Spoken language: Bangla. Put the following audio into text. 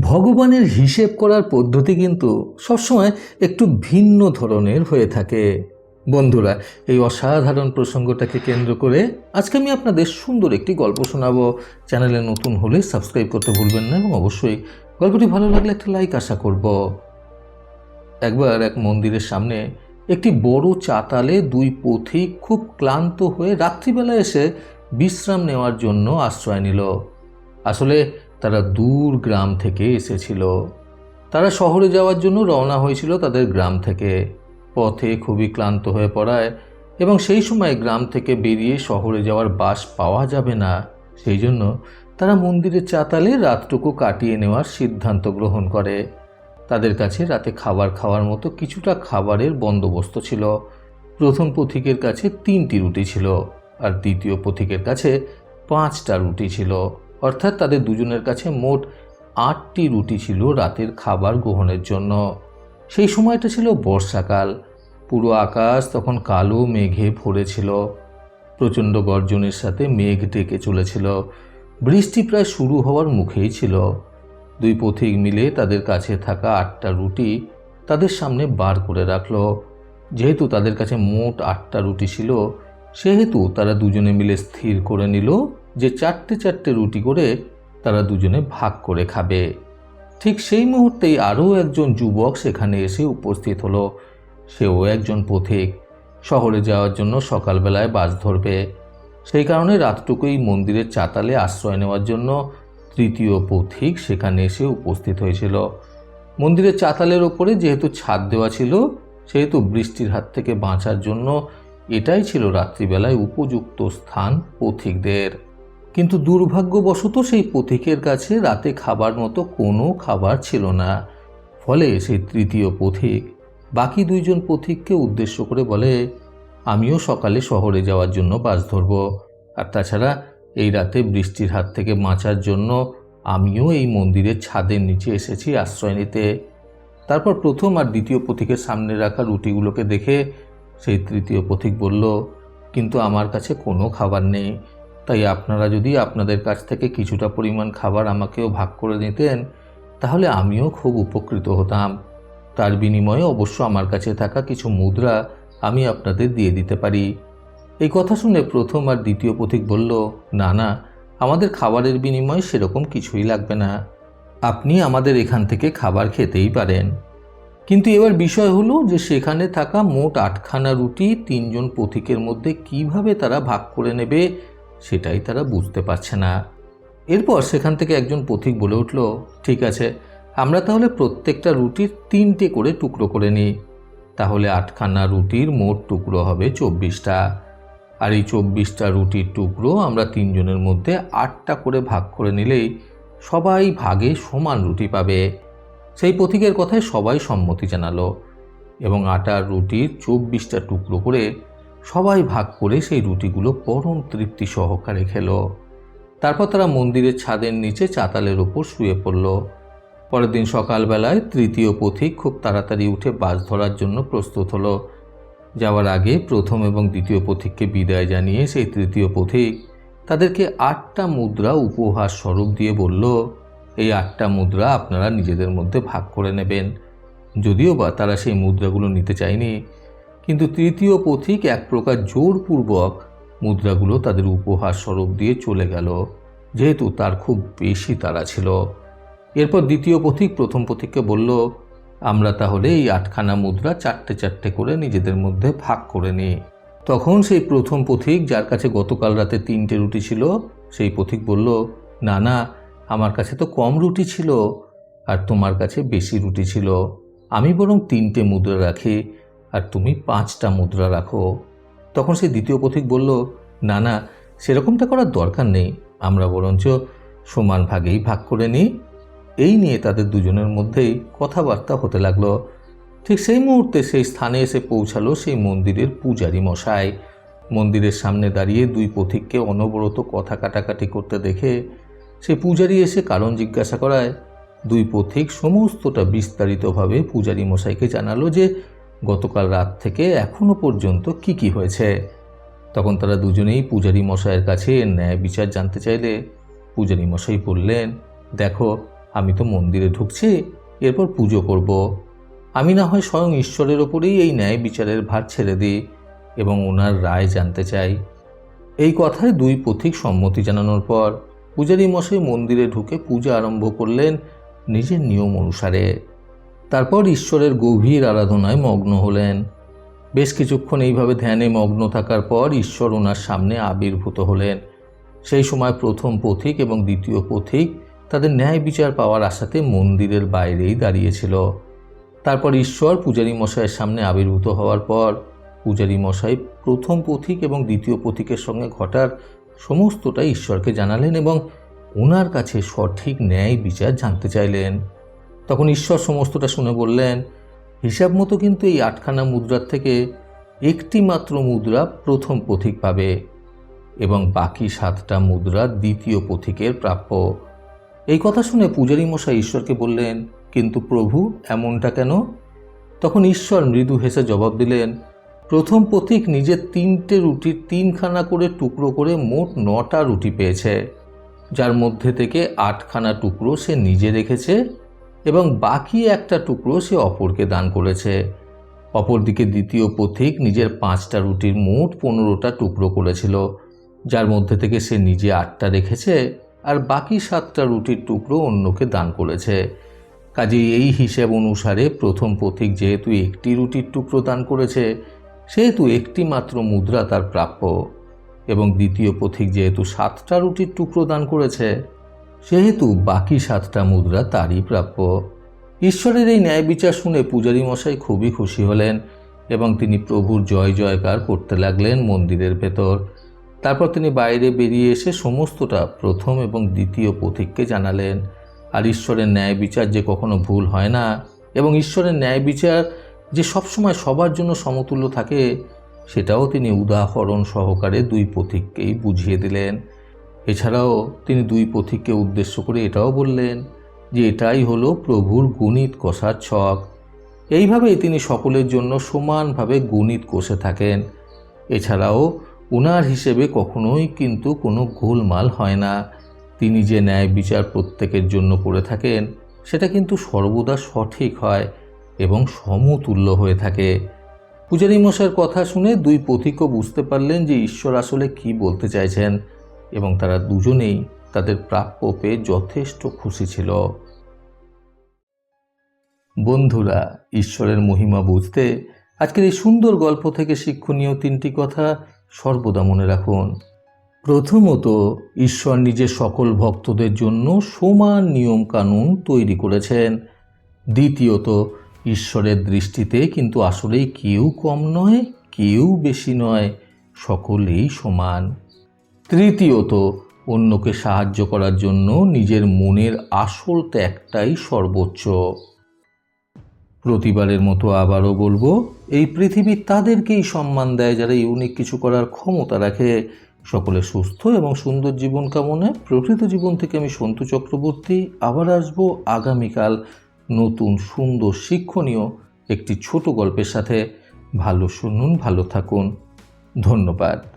ভগবানের হিসেব করার পদ্ধতি কিন্তু সবসময় একটু ভিন্ন ধরনের হয়ে থাকে। বন্ধুরা, এই অসাধারণ প্রসঙ্গটাকে কেন্দ্র করে আজকে আমি আপনাদের সুন্দর একটি গল্প শোনাবো। চ্যানেলে নতুন হলে সাবস্ক্রাইব করতে ভুলবেন না এবং অবশ্যই গল্পটি ভালো লাগলে একটা লাইক আশা করব। একবার এক মন্দিরের সামনে একটি বড় চাতালে দুই পথিক খুব ক্লান্ত হয়ে রাত্রিবেলা এসে বিশ্রাম নেওয়ার জন্য আশ্রয় নিল। আসলে তারা দূর গ্রাম থেকে এসেছিল। তারা শহরে যাওয়ার জন্য রওনা হয়েছিল তাদের গ্রাম থেকে। পথে খুবই ক্লান্ত হয়ে পড়ায় এবং সেই সময় গ্রাম থেকে বেরিয়ে শহরে যাওয়ার বাস পাওয়া যাবে না। সেই জন্য তারা মন্দিরের চাতালে রাতটুকু কাটিয়ে নেওয়ার সিদ্ধান্ত গ্রহণ করে। তাদের কাছে রাতে খাবার খাওয়ার মতো কিছুটা খাবারের বন্দোবস্ত ছিল। প্রথম পথিকের কাছে তিনটি রুটি ছিল আর দ্বিতীয় পথিকের কাছে পাঁচটা রুটি ছিল। অর্থাৎ তাদের দুজনের কাছে মোট আটটি রুটি ছিল রাতের খাবার গ্রহণের জন্য। সেই সময়টা ছিল বর্ষাকাল। পুরো আকাশ তখন কালো মেঘে ভরেছিল। প্রচণ্ড গর্জনের সাথে মেঘ ডেকে চলেছিল। বৃষ্টি প্রায় শুরু হওয়ার মুখেই ছিল। দুই পথিক মিলে তাদের কাছে থাকা আটটা রুটি তাদের সামনে বার করে রাখল। যেহেতু তাদের কাছে মোট আটটা রুটি ছিল, সেহেতু তারা দুজনে মিলে স্থির করে নিল যে চারটে চারটে রুটি করে তারা দুজনে ভাগ করে খাবে। ঠিক সেই মুহূর্তেই আরও একজন যুবক সেখানে এসে উপস্থিত হলো। সেও একজন পথিক। শহরে যাওয়ার জন্য সকালবেলায় বাস ধরবে। সেই কারণে রাতটুকুই মন্দিরের চাতালে আশ্রয় নেওয়ার জন্য তৃতীয় পথিক সেখানে এসে উপস্থিত হয়েছিল। মন্দিরের চাতালের ওপরে যেহেতু ছাদ দেওয়া ছিল, সেহেতু বৃষ্টির হাত থেকে বাঁচার জন্য এটাই ছিল রাত্রিবেলায় উপযুক্ত স্থান পথিকদের। কিন্তু দুর্ভাগ্যবশত সেই পথিকের কাছে রাতে খাবার মতো কোনো খাবার ছিল না। ফলে সেই তৃতীয় পথিক, বাকি দুইজন পথিককে উদ্দেশ্য করে বলে, আমিও সকালে শহরে যাওয়ার জন্য বাস ধরব। আর তাছাড়া এই রাতে বৃষ্টির হাত থেকে বাঁচার জন্য আমিও এই মন্দিরের ছাদের নিচে এসেছি আশ্রয় নিতে তারপর প্রথম আর দ্বিতীয় পথিকের সামনে রাখা রুটিগুলোকে দেখে সেই তৃতীয় পথিক বলল, কিন্তু আমার কাছে কোনো খাবার নেই। তাই আপনারা যদি আপনাদের কাছ থেকে কিছুটা পরিমাণ খাবার আমাকেও ভাগ করে নিতেন, তাহলে আমিও খুব উপকৃত হতাম। তার বিনিময়ে অবশ্য আমার কাছে থাকা কিছু মুদ্রা আমি আপনাদের দিয়ে দিতে পারি। এই কথা শুনে প্রথম আর দ্বিতীয় পথিক বলল, না না, আমাদের খাবারের বিনিময়ে সেরকম কিছুই লাগবে না। আপনি আমাদের এখান থেকে খাবার খেতেই পারেন। কিন্তু এবার বিষয় হলো যে সেখানে থাকা মোট আটখানা রুটি তিনজন পথিকের মধ্যে কীভাবে তারা ভাগ করে নেবে সেটাই তারা বুঝতে পারছে না। এরপর সেখান থেকে একজন পথিক বলে উঠল, ঠিক আছে, আমরা তাহলে প্রত্যেকটা রুটির তিনটে করে টুকরো করে নিই। তাহলে আটখানা রুটির মোট টুকরো হবে চব্বিশটা। আর এই চব্বিশটা রুটির টুকরো আমরা তিনজনের মধ্যে আটটা করে ভাগ করে নিলেই সবাই ভাগে সমান রুটি পাবে। সেই পথিকের কথায় সবাই সম্মতি জানালো এবং আটার রুটির চব্বিশটা টুকরো করে সবাই ভাগ করে সেই রুটিগুলো পরম তৃপ্তি সহকারে খেল। তারপর তারা মন্দিরের ছাদের নিচে চাতালের ওপর শুয়ে পড়ল। পরের দিন সকালবেলায় তৃতীয় পথিক খুব তাড়াতাড়ি উঠে বাস ধরার জন্য প্রস্তুত হলো। যাওয়ার আগে প্রথম এবং দ্বিতীয় পথিককে বিদায় জানিয়ে সেই তৃতীয় পথিক তাদেরকে আটটা মুদ্রা উপহার স্বরূপ দিয়ে বলল, এই আটটা মুদ্রা আপনারা নিজেদের মধ্যে ভাগ করে নেবেন। যদিও বা তারা সেই মুদ্রাগুলো নিতে চায়নি কিন্তু তৃতীয় পথিক এক প্রকার জোরপূর্বক মুদ্রাগুলো তাদের উপহার স্বরূপ দিয়ে চলে গেল। যেহেতু তার খুব বেশি তারা ছিল। এরপর দ্বিতীয় পথিক প্রথম পথিককে বলল, আমরা তাহলে এই আটখানা মুদ্রা চারটে চারটে করে নিজেদের মধ্যে ভাগ করে নিই তখন সেই প্রথম পথিক, যার কাছে গতকাল রাতে তিনটে রুটি ছিল, সেই পথিক বলল, না না, আমার কাছে তো কম রুটি ছিল, আর তোমার কাছে বেশি রুটি ছিল। আমি বরং তিনটে মুদ্রা রাখি আর তুমি পাঁচটা মুদ্রা রাখো। তখন সেই দ্বিতীয় পথিক বলল, না না, সেরকমটা করার দরকার নেই। আমরা বরঞ্চ সমান ভাগেই ভাগ করে নিই। এই নিয়ে তাদের দুজনের মধ্যেই কথাবার্তা হতে লাগল। ঠিক সেই মুহূর্তে সেই স্থানে এসে পৌঁছালো সেই মন্দিরের পূজারি মশাই। মন্দিরের সামনে দাঁড়িয়ে দুই পথিককে অনবরত কথা কাটাকাটি করতে দেখে সেই পূজারি এসে কারণ জিজ্ঞাসা করায়। দুই পথিক সমস্তটা বিস্তারিতভাবে পূজারি মশাইকে জানালো যে গতকাল রাত থেকে এখনও পর্যন্ত কি কি হয়েছে? তখন তারা দুজনেই পূজারি মশাইয়ের কাছে ন্যায় বিচার জানতে চাইলে পূজারি মশাই বললেন, দেখো, আমি তো মন্দিরে ঢুকছি, এরপর পুজো করব। আমি না হয় স্বয়ং ঈশ্বরের ওপরেই এই ন্যায় বিচারের ভার ছেড়ে দিই এবং ওনার রায় জানতে চাই। এই কথায় দুই পথিক সম্মতি জানানোর পর পূজারী মশাই মন্দিরে ঢুকে পূজা আরম্ভ করলেন নিজের নিয়ম অনুসারে। তারপর ঈশ্বরের গভীর আরাধনায় মগ্ন হলেন। বেশ কিছুক্ষণ এইভাবে ধ্যানে মগ্ন থাকার পর ঈশ্বর ওনার সামনে আবির্ভূত হলেন। সেই সময় প্রথম পথিক এবং দ্বিতীয় পথিক তাদের ন্যায় বিচার পাওয়ার আশাতে মন্দিরের বাইরেই দাঁড়িয়েছিল তারপর ঈশ্বর পূজারী মশাইয়ের সামনে আবির্ভূত হওয়ার পর পূজারী মশাই প্রথম পথিক এবং দ্বিতীয় পথিকের সঙ্গে ঘটার সমস্তটা ঈশ্বরকে জানালেন এবং ওনার কাছে সঠিক ন্যায় বিচার জানতে চাইলেন। তখন ঈশ্বর সমস্তটা শুনে বললেন, হিসাব মতো কিন্তু এই আটখানা মুদ্রার থেকে একটি মাত্র মুদ্রা প্রথম পথিক পাবে এবং বাকি সাতটা মুদ্রা দ্বিতীয় পথিকের প্রাপ্য। এই কথা শুনে পূজারী মশাই ঈশ্বরকে বললেন, কিন্তু প্রভু, এমনটা কেন? তখন ঈশ্বর মৃদু হেসে জবাব দিলেন, প্রথম পথিক নিজের তিনটে রুটির তিনখানা করে টুকরো করে মোট নটা রুটি পেয়েছে, যার মধ্যে থেকে আটখানা টুকরো সে নিজে রেখেছে এবং বাকি একটা টুকরো সে অপরকে দান করেছে। অপরদিকে দ্বিতীয় পথিক নিজের পাঁচটা রুটির মোট পনেরোটা টুকরো করেছিল, যার মধ্যে থেকে সে নিজে আটটা রেখেছে আর বাকি সাতটা রুটির টুকরো অন্যকে দান করেছে। কাজেই এই হিসেব অনুসারে প্রথম পথিক যেহেতু একটি রুটির টুকরো দান করেছে, সেহেতু একটি মাত্র মুদ্রা তার প্রাপ্য এবং দ্বিতীয় পথিক যেহেতু সাতটা রুটির টুকরো দান করেছে সেহেতু বাকি সাতটা মুদ্রা তারই প্রাপ্য। ঈশ্বরের এই ন্যায় বিচার শুনে পূজারী মশাই খুবই খুশি হলেন এবং তিনি প্রভুর জয় জয়কার করতে লাগলেন মন্দিরের ভেতর। তারপর তিনি বাইরে বেরিয়ে এসে সমস্তটা প্রথম এবং দ্বিতীয় পথিককে জানালেন। আর ঈশ্বরের ন্যায় বিচার যে কখনো ভুল হয় না এবং ঈশ্বরের ন্যায় বিচার যে সবসময় সবার জন্য সমতুল্য থাকে, সেটাও তিনি উদাহরণ সহকারে দুই পথিককেই বুঝিয়ে দিলেন। এছাড়াও তিনি দুই পথিককে উদ্দেশ্য করে এটাও বললেন যে এটাই হলো প্রভুর গণিত কষার ছক। এইভাবেই তিনি সকলের জন্য সমানভাবে গণিত কষে থাকেন। এছাড়াও উনার হিসেবে কখনোই কিন্তু কোনো গোলমাল হয় না। তিনি যে ন্যায় বিচার প্রত্যেকের জন্য করে থাকেন, সেটা কিন্তু সর্বদা সঠিক হয় এবং সমতুল্য হয়ে থাকে। পূজারী মশাইয়ের কথা শুনে দুই পথিকও বুঝতে পারলেন যে ঈশ্বর আসলে কি বলতে চাইছেন। এবং তারা দুজনেই তাদের প্রাপ্য পেয়ে যথেষ্ট খুশি ছিল। বন্ধুরা, ঈশ্বরের মহিমা বুঝতে আজকের এই সুন্দর গল্প থেকে শিক্ষণীয় তিনটি কথা সর্বদা মনে রাখুন। প্রথমত, ঈশ্বর নিজের সকল ভক্তদের জন্য সমান নিয়ম কানুন তৈরি করেছেন। দ্বিতীয়ত, ঈশ্বরের দৃষ্টিতে কিন্তু আসলেই কেউ কম নয়, কেউ বেশি নয়, সকলেই সমান। তৃতীয়ত, অন্যকে সাহায্য করার জন্য নিজের মনের আসল ত্যাগটাই সর্বোচ্চ। প্রতিবারের মতো আবারও বলব, এই পৃথিবী তাদেরকেই সম্মান দেয় যারা ইউনিক কিছু করার ক্ষমতা রাখে। সকলে সুস্থ এবং সুন্দর জীবন কামনায় প্রকৃত জীবন থেকে আমি সন্তু চক্রবর্তী। আবার আসব আগামীকাল নতুন সুন্দর শিক্ষণীয় একটি ছোট গল্পের সাথে। ভালো শুনুন, ভালো থাকুন। ধন্যবাদ।